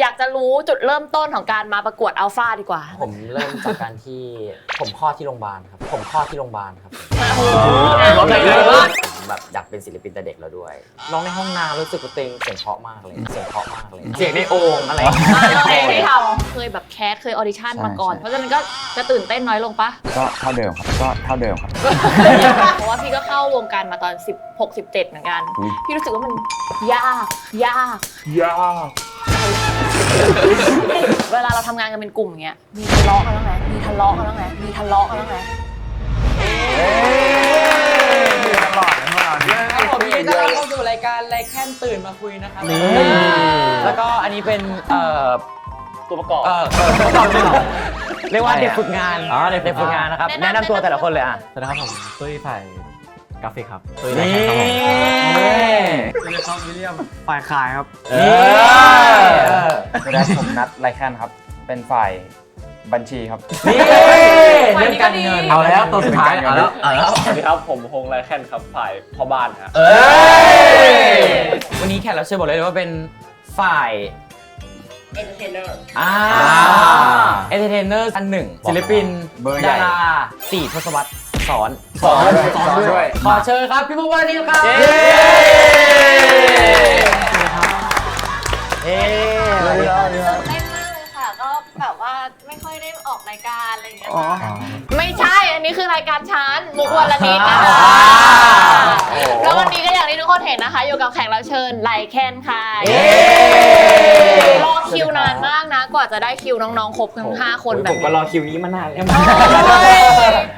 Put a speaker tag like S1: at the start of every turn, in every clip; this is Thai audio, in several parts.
S1: อยากจะรู้จุดเริ่มต้นของการมาประกวดอัลฟาดีกว่า
S2: ผมเริ่มจากการที่ผมคลอดที่โรงพยาบาลครับ ผมคลอดที่โรงพยาบาลครับ
S1: โอ้โห
S2: ร้องเพลงเลย
S1: อะ
S2: ผมแบบอยากเป็นศิลปินแต่เด็กแล้วด้วย ร้องในห้องน้ำรู้สึกว่าตัวเองเสียงเพราะมากเลย เสียงเพราะมากเลย เสียงในโอ่งอะไร
S1: เพลงที่ทำเคยแบบแคสเคยออดิชั่นมาก่อน
S3: ใช่
S1: เพราะฉะนั้นก็จะตื่นเต้นน้อยลงปะ
S3: ก็เท่าเดิมครับ ก็เท่าเดิมครับ
S1: เพราะว่าพี่ก็เข้าวงการมาตอน 16 17 เหมือนกัน
S3: อุ๊ย
S1: พี่รู้สึกว่ามันยาก ยาก
S3: ยาก
S1: เวลาเราทำงานกันเป็นกลุ่มอย่างเงี้ย มีทะเลาะกันบ้างไหมมีทะเลาะกันบ้างไหมมีทะเลาะกันบ้างไหม
S4: ครับผมยินดีต้อนรับเข้าสู่รายการไรแค่นตื่นมาคุยนะครับแล้วก็อันนี้เป็นเอ่อ
S2: ตัวประกอบ
S4: เอ่อเรียกว่าเด็กฝึกงาน
S2: อ๋อเด็กฝึก
S4: เด็กฝึกงานนะครับแนะนำตัวแต่ละคนเลยอะ
S5: สวัสดีครับผมตุ้ยฝ่าย กราฟิกครับตุ้ย
S4: นี่
S5: นะครับผม
S3: สวัสดีครับวิลเลียมฝ่ายขายครับ
S4: นี่
S3: สวัสดีครับผมนัทไรแคนครับ เป็นฝ่ายบัญชีครับ
S4: นี่เรื่องการเงิน
S5: เอาแล้วตัวสุดท้ายเอาแล้วเอาแล้ว
S6: สวัสดีครับผมฮงไรแคนครับฝ่ายพ่อบ้านฮะ
S4: เอ้ยวันนี้แขกรับเชิญบอกเลยว่าเป็นฝ่าย
S1: เอนเตอร์เทนเนอร์
S4: อ่าเอนเตอร์เทนเนอร์อันหนึ่งศิลปิน
S3: เบอร์ใหญ่
S4: ดาราสี่ทศวรรษ สอน
S3: สอนสอนด้วย
S4: ขอเชิญครับพี่พงศ์วานิชครับเย้
S1: ตื่นเต้นมากเลยค่ะ ก็แบบว่าไม่ค่อยได้ออกรายการอะไรอย่างเงี้ยค่ะไม่ใช่ อันนี้คือรายการชั้นมุกวันละนิดนะคะแล้ววันนี้ก็อย่างที่ทุกคนเห็นนะคะ อยู่กับแขกรับเชิญไลแคนค่ะ
S4: เย้
S1: รอ คิวนานมากนะ กว่าจะได้คิวน้องๆ ครบทั้งห้าคนแบบ
S2: ผมก็รอคิวนี้มานานแล้ว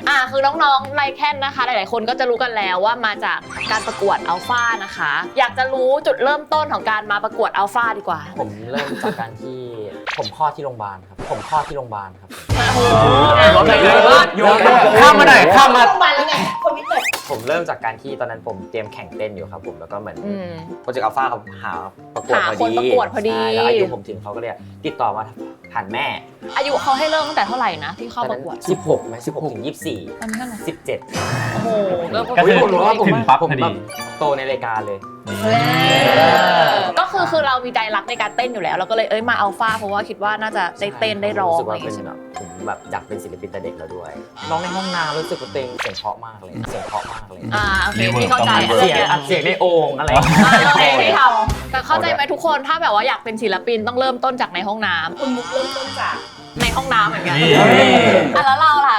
S1: อ่าคือน้องๆไลแคนนะคะ หลายๆ คนก็จะรู้กันแล้วว่ามาจากการประกวดอัลฟานะคะ อยากจะรู้จุดเริ่มต้นของการมาประกวดอัลฟาดีกว่า
S2: ผมเริ่มจากการที่ผมคลอดที่โรงพยาบาลครับผมคลอดที่โรงพยาบาลครับ
S4: ร้องเพลงเลยโยนข้ามมาหน่อยข้ามมา
S2: ผมเริ่มจากการที่ตอนนั้นผมเตรียมแข่งเต้นอยู่ครับผมแล้วก็เหมือน
S1: อืม
S2: โปรเจกต์อัลฟาเขาหาประกวด
S1: หา
S2: พอ
S1: คน
S2: ดี
S1: ประกวดพอดี
S2: ใช่แล้วอายุผมถึงเขาก็เลยติดต่อมาผ่านแม่
S1: อายุเขาให้เริ่มตั้งแต่เท่าไหร่นะที่เข้าประกวด
S2: สิบหกไหมสิบหกถึงยี่สิบสี่
S1: ตอนนี้เท่าไหร่
S2: สิบเจ็ด
S1: โอ้โหก็
S5: ก็คือ
S2: ผมรู้ว่าผม
S5: ถึงปั๊บ
S2: ผม
S5: พอดี
S2: แบบโตในรายการเลย
S1: ก็ คือคือเรามีใจรักในการเต้นอยู่แล้ว เราก็เลยเอ้ยมาอัลฟาเพราะว่าคิดว่าน่าจะได้เต้นได้ร้อง
S2: สึก
S1: อะไร
S2: ว่า
S1: อย่าง
S2: เป็
S1: เงี้
S2: น
S1: ยใช่ไหม
S2: แบบผมแบบอยากเป็นศิลปินแต่เด็กแล้วด้วยร้องในห้องน้ำรู้สึกว่าตัวเองเสียงเพราะมากเลยเสียงเพราะมากเลย
S1: อ่าโอเคพี่เข้าใจ
S2: เสียงอัดเสียงในโอ่งอะไร
S1: อ่าโอเคที่ทำแต่เข้าใจไหมทุกคนถ้าแบบว่าอยากเป็นศิลปินต้องเริ่มต้นจากในห้องน้ำคุณมุกเริ่มต้นจากในห้องน้ำเหมือนกัน
S5: นี่
S1: อะแล้วเราล่ะ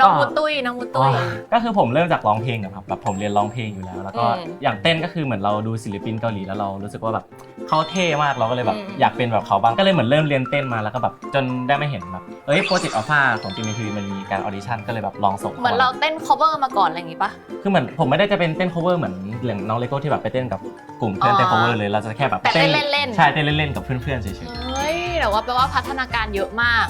S1: น้องมุตตุ้ยน้องมุตตุ้ย
S5: ก็คือผมเริ่มจากร้องเพลงอะครับแบบผมเรียนร้องเพลงอยู่แล้ว แล้วก็
S1: อืม
S5: อย่างเต้นก็คือเหมือนเราดูศิลปินเกาหลีแล้วเรารู้สึกว่าแบบเขาเท่มากเราก็เลยแบบ
S1: อืม
S5: อยากเป็นแบบเขาบ้างก็เลยเหมือนเริ่มเรียนเต้นมาแล้วก็แบบจนได้มาเห็นแบบเอ้ยโปรเจกต์อัลฟาของจีเมทีมันมีการออดิชั่นก็เลยแบบลองส่ง
S1: เหมือนเราเต้น cover มาก่อนอะไรอย่างงี้ปะ
S5: คือเหมือนผมไม่ได้จะเป็นเต้น cover เหมือนอย่างน้องเลโก้ที่แบบไปเต้นกับกลุ่มเพื่อนเต้น
S1: อ๋อ
S5: cover เลยเราจะแค่แบบ
S1: แต่เต้นเล่นๆ
S5: ใช่เต้นเล่นๆกับเพื่อนๆเฉย
S1: เฮ้ยแต่ว่าแปลว่าพัฒนาการเยอะมาก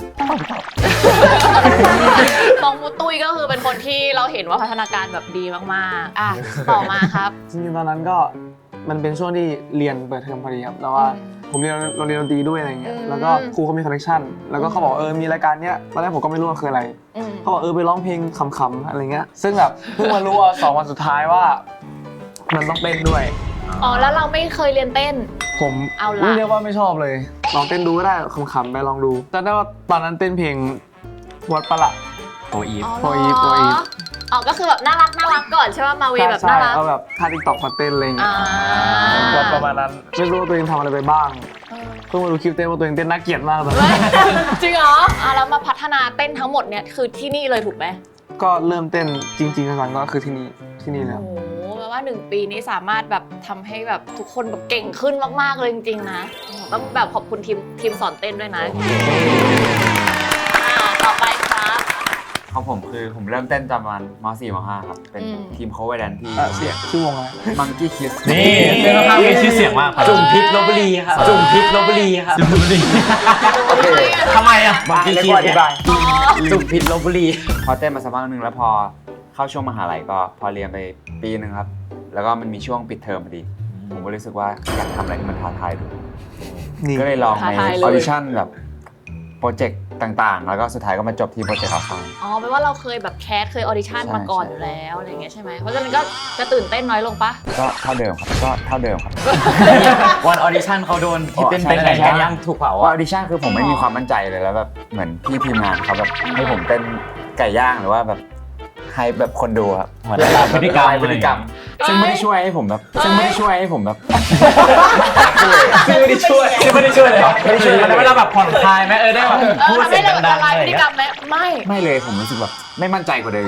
S1: น้องมุตตุ้ยก็คือเป็นคนที่เราเห็นว่าพัฒนาการแบบดีมากๆ อะ ต่อมาครับ
S7: จริงๆตอนนั้นก็มันเป็นช่วงที่เรียนเปิดเทอมพอดีครับแล้วว่า
S1: อืม
S7: ผมเรียนโรงเรียนดนตรีด้วยอะไรเงี้ย
S1: อืม
S7: แล้วก็ครูเขามีคอนเนคชั่น แล้วก็เขาบอกเออ มีรายการเนี้ย ตอนแรกผมก็ไม่รู้ว่าคืออะไร
S1: อืม
S7: เขาบอกเออไปร้องเพลงขำๆอะไรเงี้ย ซึ่งแบบเพิ่งมารู้ว่าสองวันสุดท้ายว่า มันต้องเต้นด้วย
S1: อ๋อแล้วเราไม่เคยเรียนเต้น
S7: ผม
S1: เอาล่ะ
S7: ไม่เรียกว่าไม่ชอบเลย ลองเต้นดูก็ได้ขำๆไปลองดูจำได้ว่าตอนนั้นเต้นเพลงวัดประหละ
S5: ๆโออีฟ
S1: อ๋อ
S7: โปรอีฟโปรอีฟ
S1: อ๋อก็คือแบบน่ารักน่ารักก่อนใช่ไหมมาวีแบบ
S7: ใช่
S1: น่ารัก
S7: เอาแบบท่าติ๊กต็อกมาเต้นอะไรเงี้
S1: อ่าย
S7: ประมาณนั้นไม่รู้ว่าตัวเองทำอะไรไปบ้าง เพิ่งมาดูคลิปเต้นว่าตัวเองเต้นน่าเกลียดมากตอน
S1: เฮ้
S7: นั้น
S1: ยจริงเหรออะแล้วมาพัฒนาเต้นทั้งหมดเนี่ยคือที่นี่เลยถูกไหม
S7: ก็เริ่มเต้นจริงๆกันก็คือที่นี่ที่นี่แล้ว
S1: โอ้โหแปล ว่าหนึ่งปีนี้สามารถแบบทำให้แบบทุกคนแบบเก่งขึ้นมาก ๆ เลยจริง ๆ นะ ต้องแบบขอบคุณทีมทีมสอนเต้นด้วยนะอ่าต่อไปครับ
S3: ของผมคือผมเริ่มเต้นตอนประมาณม .4 ม .5 ครับ เป็น
S1: อืม
S3: ทีมโคเวอร์แดนที่
S7: เอ่อเสียงชื่อวงอะไร
S3: มังกี้คิส
S5: นี่เต้นค่อนข้างมีชื่อเสียงมากครับ
S4: จุ่มพริกลบบุรีครับจุ่มพริกลบบุรีครับ
S5: จุ่มพริกทำไมอะ
S4: บางทีคิดเนี่ย
S1: อ๋อ
S4: จุ่มพริกลบบุรี
S3: พอเต้นมาสักพักหนึ่งแล้วพอเข้าช่วงมหาลัยก็พอเรียนไปปีหนึ่งครับ แล้วก็มันมีช่วงปิดเทอมพอดี ผมก็รู้สึกว่าอยากทำอะไรที่มันท้าทายดู
S7: นี่
S3: ก็เลยลอง
S1: ท้า
S3: ใน
S1: ทายเลย
S3: ออดิชั่นแบบโปรเจกต์ต่างๆ แล้วก็สุดท้ายก็มาจบที่โปรเจกต์อัลฟา
S1: อ๋อแปลว่าเราเคยแบบแคสเคยออดิชั่น
S3: ใช่
S1: มาก่อน
S3: ใช่
S1: อยู่แล้วอะไรอย่างเงี้ยใช่ไหมเพราะฉะนั้นก็จะตื่นเต้นน้อยลงปะ
S3: ก็เท่าเดิมครับก็เท่าเดิมครับ
S2: วันออดิชั่นเขาโดนที่เต้น
S3: อ๋อ
S2: เป็น
S3: ใช่
S2: ไง
S3: ใช่
S2: กันยังถูกเผา
S3: ว่าอ
S2: อะ
S3: อดิชั่นคือผมไม่มีความมั่นใจเลยแล้วแบบเหมือนพี่ทีมงานเขาแบบให้ผมเต้นไก่ย่างหรือว่าแบบ ให้แบบคนดูครับ
S5: เหมือนละลายพฤติกรรม
S3: ละลายพฤติกรรม ซึ่งไม่ได้ช่วยให้ผมแบบซึ่งไม่ได้ช่วยให้ผมแบบ
S5: ซึ่งไม่ได้ช่วยซึ่งไม่ได้ช่วยเลยเหรอ
S3: ไม่ได้ช่วยเลย
S5: มันทำให้เราแบบผ่อนคลายไหมเออได้แบบ
S1: เออ
S5: พูด
S1: ทำ
S5: เสี
S1: ให้
S5: ยง
S1: เรา
S5: ดั
S1: ละ
S5: งๆ
S1: ลาย
S5: อะไร
S1: พฤ
S5: อย่าง
S1: ติกร
S5: เงี้
S1: ร
S5: ย
S1: มไหมไม่
S3: ไม่เลยผมรู้สึกแบบไม่มั่นใจกว่าเดิม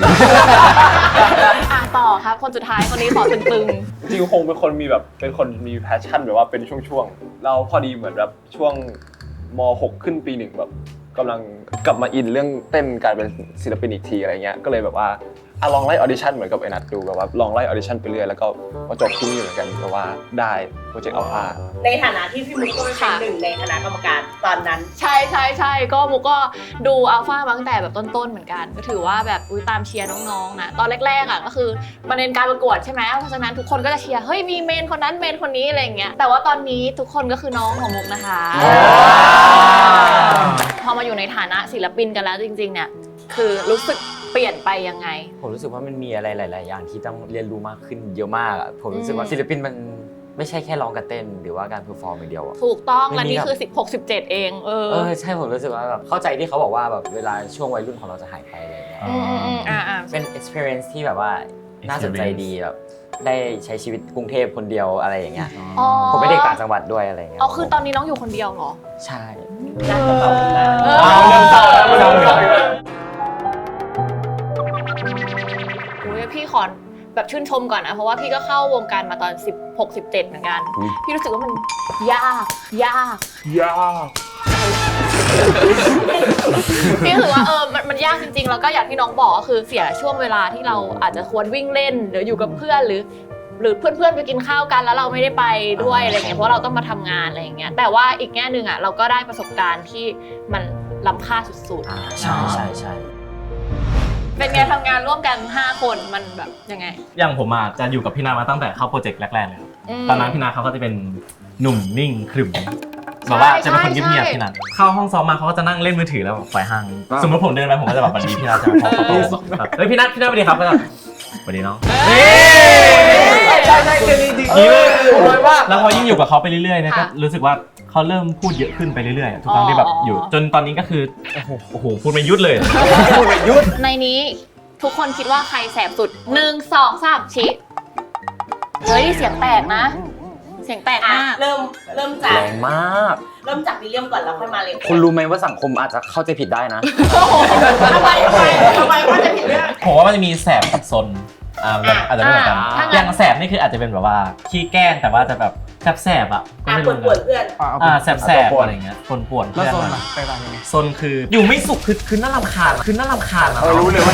S1: อะต่อครับ คนสุดท้ายคนนี้ขอตึง
S6: จริงๆคงเป็นคนมีแบบเป็นคนมีแพชชั่นแบบว่าเป็นช่วงๆเราพอดีเหมือนแบบช่วงม .6 ขึ้นปีหนึ่งแบบ กำลังกลับมาอินเรื่องเต้นการเป็นศิลปินอีกทีอะไรเงี้ยก็เลยแบบว่า อะลองไล่ออดิชั่นเหมือนกับไอ้นัดดูแบบว่าลองไล่ออดิชั่นไปเรื่อยแล้วก็มาจบที่นี่เหมือนกันแต่ว่าได้โปรเจกต์อัลฟา
S8: ในฐานะที่พี่มุกก็เป็นหนึ่งในคณะกรรมการตอนนั้น
S1: ๆใช่ใช่ใช่ก็มุกก็ดูอัลฟามาตั้งแต่แบบต้นๆเหมือนกัน ก็ถือว่าแบบอุ้ยตามเชียร์น้องๆนะตอนแรกๆอะก็คือมันเป็นการประกวดใช่ไหมเพราะฉะนั้นทุกคนก็จะเชียร์เฮ้ยมีเมนคนนั้นเมนคนนี้อะไรอย่างเงี้ยแต่ว่าตอนนี้ทุกคนก็คือน้องของมุกนะคะ พอมาอยู่ในฐานะศิลปินกันแล้วจริงๆเนี่ยคือรู้สึก เปลี่ยนไปยังไง
S2: ผมรู้สึกว่ามันมีอะไรหลาย ๆ อย่างที่ต้องเรียนรู้มากขึ้นเยอะมากอะผมรู้สึกว่า
S1: อืม
S2: ศิลปินมันไม่ใช่แค่ร้องกับเต้น หรือว่าการเพอร์ฟอร์มอย่างเดียวอะ
S1: ถูกต้อง
S2: ไม่
S1: และ
S2: มี
S1: นี่
S2: แบบ
S1: คือ 16 17 เองเออ
S2: เออใช่ผมรู้สึกว่าแบบเข้าใจที่เขาบอกว่าแบบเวลาช่วงวัยรุ่นของเราจะหายไปอะไรอย่างเงี้ย
S1: อืมอืมอืมอ่าอ่า
S2: เป็น experience ที่แบบว่าน่าสนใจดีแบบได้ใช้ชีวิตกรุงเทพคนเดียวอะไรอย่างเงี้ย
S1: อ๋อ
S2: ผมเป็นเด็กต่างจังหวัดด้วยอะไรอย่างเงี้ย
S1: อ๋อคือตอนนี้น้องอยู่คนเดียวเหรอ
S2: ใช่
S1: เออ
S5: เอาเรื่องต่อเรื่องต่
S1: อ แบบชื่นชมก่อนนะ เพราะว่าพี่ก็เข้าวงการมาตอน 16 17 เหมือนกัน
S3: อุ๊ย
S1: พี่รู้สึกว่ามันยาก ยาก
S7: ยาก
S1: พี่รู้สึกว่าเออมันมันยากจริง ๆ แล้วก็อย่างที่น้องบอกก็คือเสียช่วงเวลาที่เราอาจจะควรวิ่งเล่น หรืออยู่กับเพื่อนหรือ หรือเพื่อนๆไปกินข้าวกันแล้วเราไม่ได้ไปด้วยอะไรเงี้ยเพราะเราต้องมาทำงานอะไรอย่างเงี้ยแต่ว่าอีกแง่หนึ่งอะเราก็ได้ประสบการณ์ที่มันล้ำค่าสุด
S2: อ่าใช่ใช่ใช่
S1: ๆ เป็นไงทำงานร่วมกัน 5 คนมันแบบยังไง
S5: อย่างผมอะจะอยู่กับพี่นามาตั้งแต่เข้าโปรเจกต์แรกๆเลยครับตอนนั้นพี่นาเขาก็จะเป็นหนุ่มนิ่งขรึมแบบว่าจะเป็นคนเงียบๆพี่นาเข้าห้องซ้อมมาเขาก็จะนั่งเล่นมือถือแล้วแบบฝ่ายห่างสมมติผมเดินไปผมก็จะแบบสวัสดีพี่นาจะพอเขาโตแบบเฮ้ยพี่นัทพี่นัทสวัสดีครับก็จะสวัสดีน้อง
S7: ใช่ใช่เจนี่จริง
S5: นี่เลย
S7: เลยว่า
S5: แล้วพอยิ่งอยู่กับเขาไปเรื่อยๆเนี่ยก็
S1: ค่ะ
S5: รู้สึกว่าเขาเริ่มพูดเยอะขึ้นไปเรื่อยๆอะทุกครั้งที่แบบ
S1: อ๋อ
S5: อ
S1: อ ยู่
S5: จนตอนนี้ก็คือโอ้โหโอ้โหพูดไม่หยุดเลย
S1: ในนี้ทุกคนคิดว่าใครแสบสุดหนึ่งสองสามชี้เฮ้ยเสียงแตกนะ เสียงแตก
S8: อะ
S1: มาก
S8: เริ่มเริ่มจาก
S2: แรงมาก
S8: เริ่มจากวิลเลียมก่อนแล้วค่อยมาเลย
S2: คุณรู้ไหมว่าสังคมอาจจะเข้าใจผิดได้นะ
S8: ทำไมทำไมทำไมว่าจะผิดเรื่อง
S5: ผมว่ามันจะมีแสบกับซน อ่าแบบอาจจะไม่เหมือนกัน
S1: อ่าถ้างั้น
S5: อย่างแสบนี่คืออาจจะเป็นแบบว่าขี้แกล้งแต่ว่าจะแบบ แสบๆอะก็
S8: อะ
S5: ไม่
S8: ปว
S5: รู้
S8: ด
S5: เหมือน
S8: ปวดเพื่อน
S5: อ่าแสบๆอะไรเงี้ยปนป่วนๆ
S7: แล้ว
S5: เพื่อน
S7: โซน
S5: มัน
S7: อะไปต่างยังไง
S5: ซนคืออยู่ไม่สุขคือคือน่ารำคาญอะคือน่ารำคาญอะ
S3: รู้เลยว่า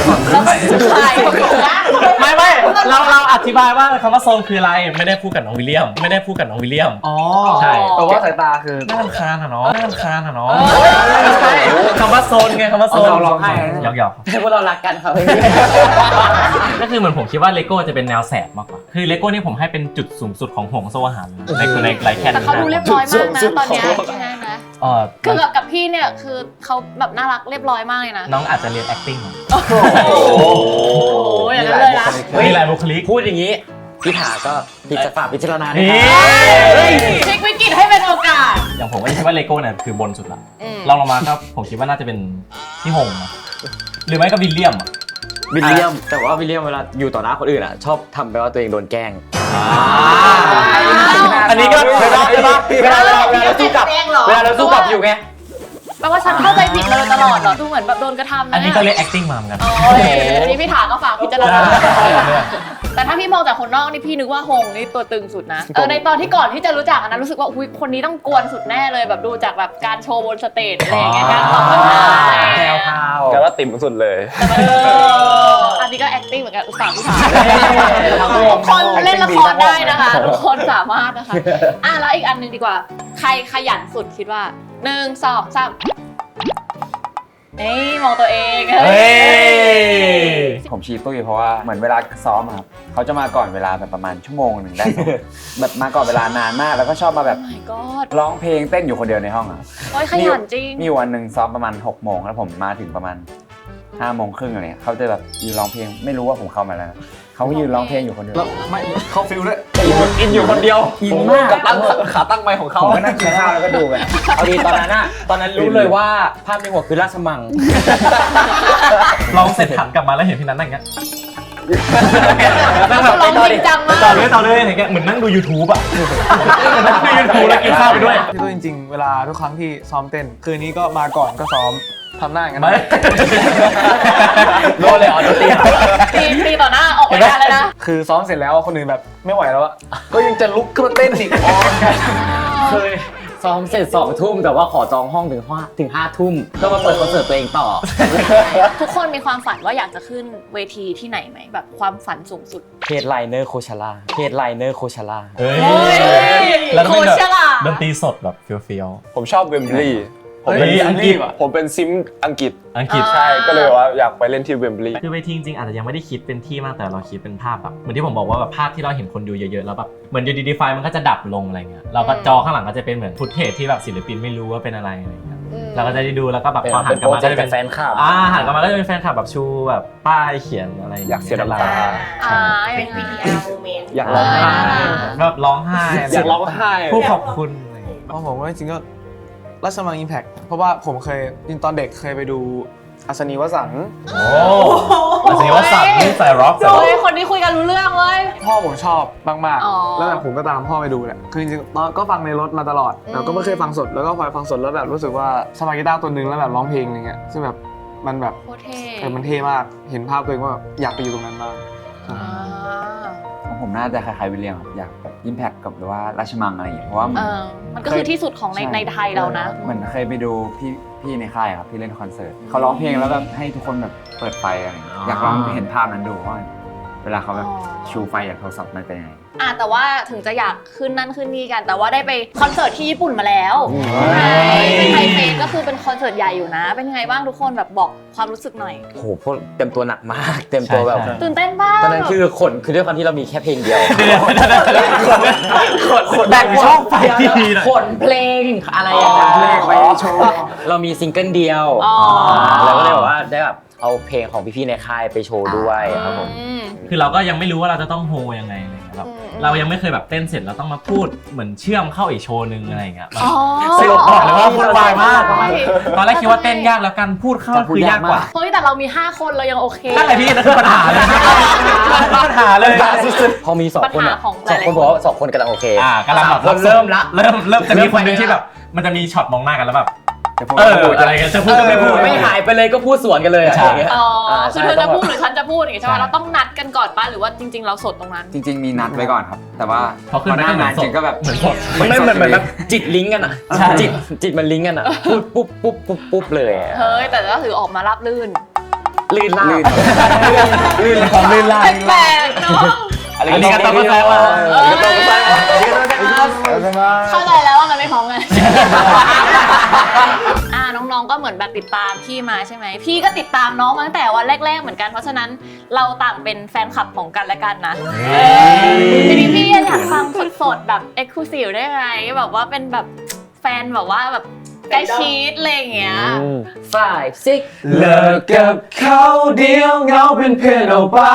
S1: ใช่
S5: ไม่ไม่เราเราอธิบายว่าคำว่าโซนคืออะไรไม่ได้พูดกับน้องวิลเลียม ไม่ได้พูดกับน้องวิลเลียม
S7: อ๋อ
S5: ใช่
S7: แต่ว่าสายตาคือ
S5: น่ารำคาญอะเนาะน่ารำคาญอะเนาะคำว่าโซนไงคำว่าโซน
S3: เอาเราร้องไห้นะ
S5: หยอกหยอก
S2: พวกเรารักกันครับ
S5: ๆก็คือเหมือนผมคิดว่าเลโก้จะเป็นแนวแสบมากกว่า คือเลโก้นี่ผมให้เป็นจุดสูงสุดของห่วงโซ่อาหารเลยนะในในไลแคน
S1: แต่เขาดูเรียบร้อยมากนะตอนเนี้ยใช่ไหม
S5: เออ
S1: คือกับกับพี่เนี่ยคือเขาแบบน่ารักเรียบร้อยมากเลยนะ
S5: น้องอาจจะเรียน acting มา
S1: โอ้โหอย่างนั้นเลยนะ
S5: มีหลายบุคลิก
S2: พูดอย่างนี้พี่ถาก็พิจารณาพิจารณาด้ว
S5: นี่
S2: ยครับ
S1: พลิกวิกฤตให้เป็นโอกาส
S5: อย่างผมก็คิดว่าเลโก้เนี่ยคือบนสุดละ
S1: อืม
S5: ลองลงมาก็ผมคิดว่าน่าจะเป็นพี่หงนะหรือไม่ก็วิลเลียมอะ
S2: วิลเลียม แต่ว่าวิลเลียมเวลาอยู่ต่อหน้าคนอื่นอะ ชอบทำไปว่าตัวเองโดนแกล้ง
S5: อันนี้ก็
S2: เวลาเวลาเวลาเวลาเวลาเราสู้กลับ
S8: แดงเหรอ
S2: เวลาเราสู้กลับอยู่ไง
S1: แปลว่าฉันเข้าใจผิดเลยตลอดเหรอ ดูเหมือนแบบโดนกระทำนะ
S5: อันนี้
S1: เนี่ย
S5: ก็เรียน acting มาเหมือนกัน
S1: โอ้ยอันนี้พี่ถาก็ฝากพิจารณาแต่ถ้าพี่มองจากคนนอกนี่พี่นึกว่าหงนี่ตัวตึงสุดนะเออในตอนที่ก่อนที่จะรู้จักอันนั้นรู้สึกว่าอุ้ยคนนี้ต้องกวนสุดแน่เลยแบบดูจากแบบการโชว์บนสเตจอะไรอย่างเงี้ยการตอบคำถามอะไรอย่าง
S2: แพร
S1: เงี้
S2: วยพราว
S6: กันว่าติ่มสุดเลย
S1: เอออันนี้ก็ acting เหมือนกันอุตส่าห์พี่ถา
S3: เฮ้ย
S1: ทุกคนเล่นละครได้นะคะทุกคนสามารถนะคะ อะแล้วอีกอันหนึงดีกว่า ใครขยันสุดคิดว่า หนึ่งสองสามเอ้ยมองตัวเอง
S5: เฮ้ย
S3: ผมชี้ตุ้ยเพราะว่าเหมือนเวลาซ้อมอะครับเขาจะมาก่อนเวลาแบบประมาณชั่วโมงหนึ่งได้ซ้อมแบบมาก่อนเวลานานมากแล้วก็ชอบมาแบบ
S1: my god
S3: ร้องเพลงเต้นอยู่คนเดียวในห้องอะ
S1: โอ้ยขยันจริง
S3: มีวันหนึ่งซ้อมประมาณ6กโมงแล้วผมมาถึงประมาณ5้าโมงครึ่งอะไรเงี้ยเขาจะแบบยืนร้องเพลงไม่รู้ว่าผมเข้ามาแล้วนะ เขาก็ยืนร้องเพลงอยู่คนเดียว
S7: แล้วไม่เข้าฟิลด้วย
S6: อินอยู่คนเดียว
S3: อินมาก
S6: กับตั้งขาตั้งไมค์ของเขา
S3: ผมก็นั่งกินข้าวแล้วก็ดูกัน
S2: เอาดีตอนนั้นอะตอนนั้นรู้เลยว่าภาพในหัวคือราชมัง
S5: ลองเสร็จหันกลับมาแล้วเห็นพี่นัทนั่งอย่างเงี้ย
S1: นั่งแบบร้องจริงจังมาก
S5: ต่อเลยต่อเลยอย่างเงี้ยเหมือนนั่งดู YouTube อะนั่งดู YouTube แล้วกินข้าวไปด้วย
S7: ที่ตัวจริง ๆ เวลาทุกครั้งที่ซ้อมเต้น คืนนี้ก็มาก่อนก็ซ้อมทำหน้าอย่างนั้น
S5: ไม่
S2: โดนเลยเหรอโดนตี
S1: ตีตีต่อหน้าออกรายการเลยนะ
S7: คือซ้อมเสร็จแล้วคนอื่นแบบไม่ไหวแล้วอะก็ยังจะลุกขึ้นมาเต้นอีกอ๋อ
S2: เคย ซ้อมเสร็จสองทุ่มแต่ว่าขอจองห้องถึงห้าถึงห้าทุ่มก็มาเปิดคอนเสิร์ตตัวเองต่อ
S1: ทุกคนมีความฝันว่าอยากจะขึ้นเวทีที่ไหนไหมแบบความฝันสูงสุด
S2: เพจไลเนอร์โคชาร่าเพจไลเนอร์โคชาร่า
S5: เฮ้ย
S1: โอ้ย
S5: แล้วก็เป็น
S1: โคชล่ะ
S5: แบบดนตรีสดแบบเฟี้ยว
S6: ผมชอบเวมบลีย์ ผม
S5: เฮ้
S6: เป็น
S5: ยอังกฤษ
S6: ผมเป็นซิมอังกฤษ
S5: ๆอังกฤษ
S1: อ่า
S6: ใช่ก็เลยว่าอยากไปเล่นที่เวมบลีย์
S5: คือเวทีจริงๆอาจจะยังไม่ได้คิดเป็นที่มากแต่เราคิดเป็นภาพแบบเหมือนที่ผมบอกว่าแบบภาพที่เราเห็นคนดูเยอะๆแล้วแบบเหมือนอยู่ดีๆไฟมันก็จะดับลงอะไรเงี้ยเราก็จอข้างหลังก็จะเป็นเหมือนฟุตเทจที่แบบศิลปินไม่รู้ว่าเป็นอะไรอะไรเงี้ย
S1: อืม
S5: เราก็จะได้ดูแล้วก็แบบ
S2: เป็น
S5: พอหันกลับมา
S2: จะ
S5: ก็
S2: ได้
S5: จะ
S2: เป็
S5: เป็นน
S2: แฟนคลับ
S5: อ่าหันกลับมาก็จะเป็นแฟนคลับแบบชูแบบป้ายเขียนอะไร
S6: อยากเสียน้ำตา
S1: อ่า
S8: เป็น VTR moment
S6: อยากร้องไห้
S5: แบบร้องไห้
S6: อยากร้องไห้
S5: ผู้ขอบคุณอะไรเงี้ย
S7: เพราะผมว่าจริงๆก็ ราชมังอิมแพคเพราะว่าผมเคยจริงตอนเด็กเคยไปดูอัศนีวสันต์
S5: โอ้อันนี้ว่าสั่งนี่ใส่ร็อกใส่ร็อก
S1: โอ้ยคนนี้คุยกันรู้เรื่องเว้ย
S7: พ่อผมชอบมาก
S1: อ๋อ
S7: ๆแล้วแบบผมก็ตามพ่อไปดูแหละคือจริงๆตอนก็ฟังในรถมาตลอดแต่ก็ไม่เคยฟังสดแล้วก็พอฟังสดแล้วแบบรู้สึกว่าสมัครกีตาร์ตัวหนึงแล้วแบบร้องเพลงอะไรเงี้ยซึ่งแบบมันแบบ
S1: โคตรเท่
S7: เออมันเท่มากเห็นภาพตัวเองว่าแบบอยากไปอยู่ตรงนั้นบ้าง
S1: อ่า
S3: ของผมน่าจะคล้ายๆวิลเลียมครับอยากแบบ อิมแพคกับหรือว่าราชมังอะไรอย่างเงี้ยเพราะว่า
S1: เออมันก็คือที่สุดของใน
S3: ช่
S1: ในไทยเรานะ
S3: เหมือนเคยไปดูพี่พี่ในค่ายครับที่เล่นคอนเสิร์ตเขาร้องเพลงแล้วแบบให้ทุกคนแบบเปิดไฟอะไรอย่างเงี้ยอยากลองเห็นภาพนั้นดูว่า เวลาเขาแบบ
S1: อ๋อ
S3: ชูไฟจากโทรศัพท์มันเป็นยังไง
S1: อะแต่ว่าถึงจะอยากขึ้นนั่นขึ้นนี่กัน แต่ว่าได้ไปคอนเสิร์ตที่ญี่ปุ่นมาแล้วใช่เป็นไทเฟสก็คือเป็นคอนเสิร์ตใหญ่อยู่นะ เป็นยังไงบ้างทุกคนแบบบอกความรู้สึกหน่อย
S2: โอ้โหพวกเต็มตัวหนักมาก เต็มตัวแบบ
S5: ใช่
S1: ตื่นเต้นบ้าง
S2: ตอนนั้นคือขนคือด้วยความที่เรามีแค่เพลงเดียว
S5: แบ่งช่องไฟที่ดีหน่อย
S2: ขนเพลงอะไรอย่างเงี้ย
S7: เพลงไปโชว์
S2: เรามีซิงเกิลเดียว
S1: อ๋อ
S2: เราก็เลยแบบว่าได้แบบ เอาเพลงของพี่ๆในค่ายไปโชว์ด้วยครับผม
S1: อืม
S5: คือเราก็ยังไม่รู้ว่าเราจะต้องโฮยังไงอะไรเงี้ยแบบ
S1: อืม
S5: เรายังไม่เคยแบบเต้นเสร็จเราต้องมาพูดเหมือนเชื่อมเข้าอีกโชว์หนึงอะไรเงี้ย
S1: อ๋อ
S5: สรุปบอกเลยว่าวุ่นวายมาก ตอนแรกคิดว่าเต้นยากแล้วกันพูดเข้าคือยากกว่า
S1: เฮ้ยแต่เรามี 5 คนเรายังโอเค
S5: นั่นแหละพี่นั่นคือปัญหาเลยปัญหาเลย
S2: พอมีสองคนอะ
S1: ปัญหาของ
S2: สองคน
S1: หลายๆ
S2: บอกว่าสองคนกำลังโอเค
S5: อ่ากำลังแบบ
S2: สามคนเริ่มละ
S5: เริ่มเริ่มจะมีคนหนึง
S2: เริ่มไป
S5: ที่แบบ มันจะมีช็อตมองหน้ากันแล้วแบบ
S3: จะพูด
S5: เออ
S3: ก็พูด
S5: อะไรกันจะพูดก็ไม่พูด
S2: ไม่หายไปเลยก็พูดสวนกันเลยอะ
S5: ใช่
S2: อย่างเงี้ย
S1: อ๋ออาคือเธอ
S2: ใช่
S1: จะพูดหรือฉันจะพูดอย่างงี้ใช่ไหม
S5: ใช่
S1: เราต้องนัดกันก่อนป่ะหรือว่าจริง ๆ เราสดตรงนั้น
S3: จริง ๆ มีนัดไว้ก่อนครับ แต่ว่า
S5: พอขึ้นไป
S3: ห
S5: ก็เหมือน
S3: งาน
S5: สด
S3: จริงก็แบบ
S5: เหมือนสด
S2: มันไม่เหมือนเหมือนแบบจิตลิงก์กันอะ
S5: ใช่
S2: จิตจิตมันลิงก์กันอะพูดปุ๊บปุ๊บปุ๊บปุ๊บเลยอะ
S1: เฮ้ย แต่ก็ถือออกมารับลื่น
S2: ลื่นลา
S3: ลื่น
S5: ลื่นความลื่นล่า
S1: แปลกๆเนาะ
S5: อันนี้ก็ต้องเข้าใจว่า
S1: เออเข้าใจแล้วว่ามันไม่พร้ อมไงอ่าน้องๆก็เหมือนแบบติดตามพี่มาใช่ไหมพี่ก็ติดตามน้องมาตั้งแต่วันแรก ๆ เหมือนกัน เพราะฉะนั้นเราต่างเป็นแฟนคลับของกันและกันนะทีนี้พี่อยากฟังสดๆแบบเอ็กซ์คลูซีฟได้ไหมแบบว่าเป็นแบบแฟนแบบว่าแบบใกล้ชิดอะไรอย่างเงี้ย
S2: five six
S7: เลิกกับเขาเดียวเหงาเป็นเพื่อนเอาปะ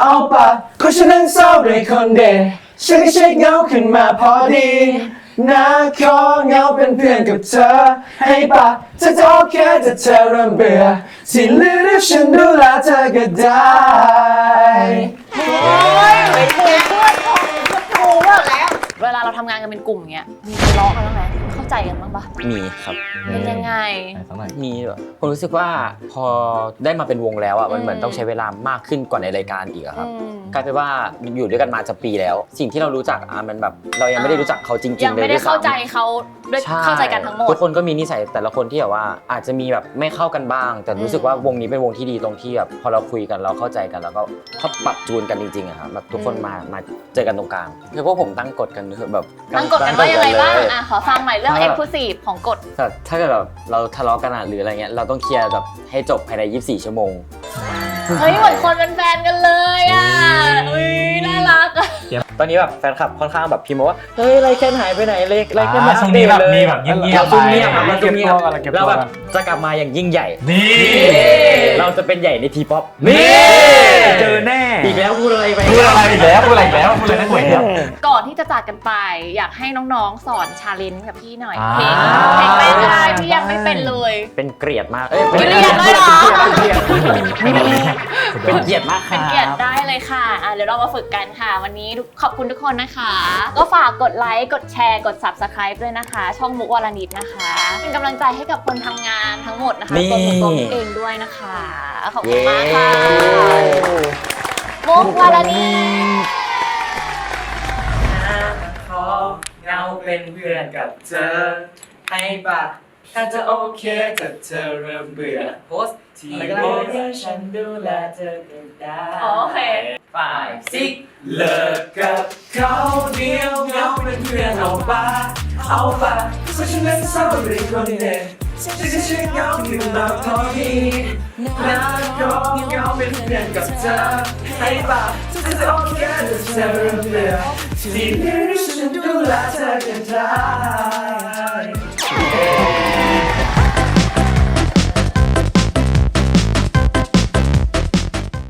S7: เอาปะก็ฉันนั้นเศร้าด้วยคนเดียวฉันก็เช็คเหงาขึ้นมาพอดี นะขอเงาเป็นเพื่อนกับเธอ ให้ปะเธอจะโอเคจะเธอเริ่มเบื่อที่เหลือเดี๋ยวฉันดูแลเธอก็ได้
S1: เวลาเราทำงานกันเป็นกลุ่มอย่างเงี้ยมีทะเลาะกันบ้างไหม ใจกันบ้างปะ
S2: มีครับ
S1: เป็นยังไง
S5: สักหน่อย
S2: มีแบบผมรู้สึกว่าพอได้มาเป็นวงแล้วอะมันเหมือน
S1: อืม
S2: ต้องใช้เวลามากขึ้นกว่าในรายการอีกอะครับ
S1: อืม
S2: กลายเป็นว่าอยู่ด้วยกันมาจะปีแล้ว สิ่งที่เรารู้จักอะมันแบบเรายังไม่ได้รู้จักเขาจริงๆ
S1: ยัง
S2: เลย
S1: ไม่ได้
S2: วยซ้ำ
S1: เข้าใจเขาด้วย
S2: ช่
S1: เข้าใจกันทั้งหมด
S2: ทุกคนก็มีนิสัยแต่ละคนที่แบบว่า อาจจะมีแบบไม่เข้ากันบ้าง แต่รู้สึกว่าวงนี้เป็นวงที่ดีตรงที่แบบพอเราคุยกันเราเข้าใจกันแล้วก็เขาปรับจูนกันจริงๆอะครับแบบทุกคนมามาเจอกันตรงกลางคือพวกผมตั้งกฎกันคือแบบ
S1: ตั้งกฎกันว่ายังไงบ้าง
S2: เลย
S1: อะ ขอฟังหน่อยเรื่องเอ็กซ์คลูซีฟของกฎ
S2: แต่ถ้าเกิดแบบเราทะเลาะกันอะหรืออะไรเงี้ยเราต้องเคลียร์แบบให้จบภายใน 24 ชั่วโมง
S1: เฮ้ยเหมือนคนเป็นแฟนกันเลยอะอุ้ยน่า รักอะ
S2: ตอนนี้แบบแฟนคลับค่อนข้างแบบพิมพ์มาว่าเฮ้ยไรแค่หายไปไหนเลยไรแค่
S5: อ่าช่วงนี้แบบมีแบบเงียบๆ
S2: เราซุ่มเงียบ
S5: ไป
S2: เราซุ่มเงียบ
S3: เก็บตัวกัน
S2: เราแบบจะกลับมาอย่างยิ่งใหญ่
S5: นี่
S2: เราจะเป็นใหญ่ในทีป๊อป
S5: นี่
S3: เจอแน่
S2: อีกแล้วพูดอะไรไป
S5: พูดอะไรอีกแล้วพูดอะไรอีกแล้วพูดอะไรนั่นหวยครับ
S1: ก่อนที่จะจากกันไป อยากให้น้องๆสอนชาเลนจ์กับพี่หน่อย
S5: อ่า
S1: เพลงเพลงแรกก็ได้พี่ยังไม่เป็นเลย
S2: เป็นเกลียดมากเอ้ย
S1: เกลียดเลยเหรอ
S2: เป็นเกลียดมากค
S1: เป็น
S2: รับ
S1: เกียรติได้ เลยค่ะอะ เดี๋ยวเรามาฝึกกันค่ะ วันนี้ทุกขอบคุณทุกคนนะคะ ก็ฝากกดไลค์ กดแชร์ กด subscribe ด้วยนะคะ ช่องมุกวรณิตนะคะ เป็นกำลังใจให้กับคนทำงานทั้งหมดนะคะ
S2: นี่
S1: ตัวมุกตัวมุกเองด้วยนะคะ ขอบคุณมากค่ะ มุกวรณิต
S4: ขอเงาเป็นเพื่อนกับเธอให้ปะ ถ้าจะโอเคถ้าเธอเริ่มเบื่อโพสที่โพสต์ให้ฉันดูแลเธอก็ได้
S1: อ๋อโอเค
S4: ฝ่ายซิกเลิกกับเขาเดียวเงาเป็นเพื่อนเอาปะเอาปะเพราะฉันนั้นเศร้าด้วยคนเดียวฉันจะเช็คเงาขึ้นมาพอดีนะขอเงาเป็นเพื่อนกับเธอให้ปะถ้าจะโอเคถ้าเธอเริ่มเบื่อที่นี่ฉันดูแลเธอก็ได้